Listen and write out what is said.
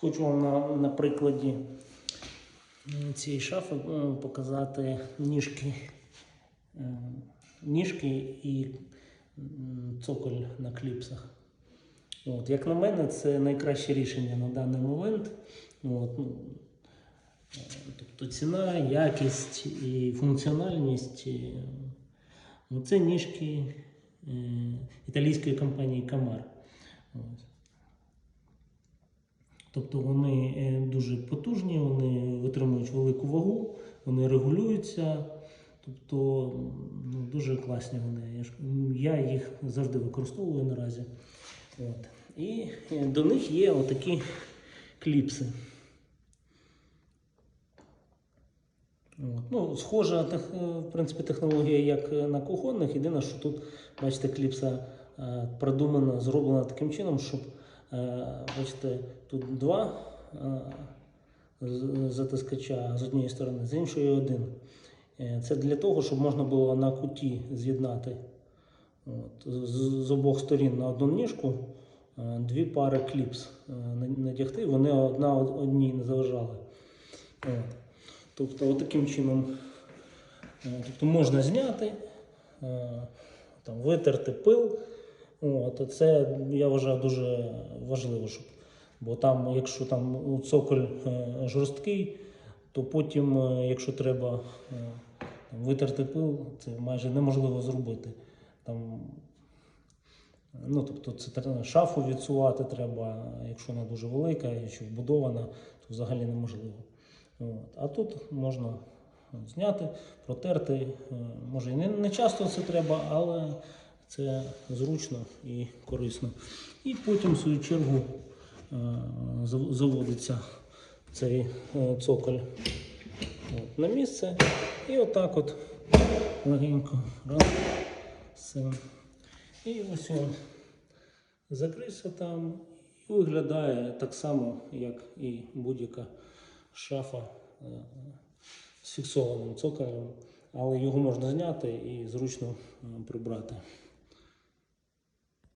Хочу вам на, на прикладі цієї шафи показати ніжки, е, ніжки і цоколь на кліпсах. От, як на мене, це найкраще рішення на даний момент. От, ну, е, тобто ціна, якість і функціональність. ну, це ніжки е, італійської компанії Камар. От. Тобто вони е, дуже потужні, вони витримують велику вагу, вони регулюються. Тобто ну, дуже класні вони. Я, їх завжди використовую наразі. От. І е, до них є отакі кліпси. От. Ну, схожа е, в принципі, технологія, як на кухонних. Єдине, що тут, бачите, кліпса продумана, зроблена таким чином, щоб бачите, тут два е, затискача з однієї сторони, з іншої один. Е, Це для того, щоб можна було на куті з'єднати з, обох сторін на одну ніжку е, дві пари кліпс е, надягти, вони одна одній не заважали. Тобто, таким чином е, тобто можна зняти, е, там, витерти пил. От, це я вважаю дуже важливо, щоб, бо там, якщо там цоколь е, жорсткий, то потім, е, якщо треба е, там, витерти пил, це майже неможливо зробити. Там, ну, тобто це шафу відсувати треба, якщо вона дуже велика, якщо вбудована, то взагалі неможливо. От. А тут можна зняти, протерти. Може і не, не часто це треба, але це зручно і корисно. І потім, в свою чергу, е, заводиться цей е, цоколь от, на місце. І отак от легенько раз, все. І ось він закрився там і виглядає так само, як і будь-яка шафа е, з фіксованим цоколем, але його можна зняти і зручно прибрати.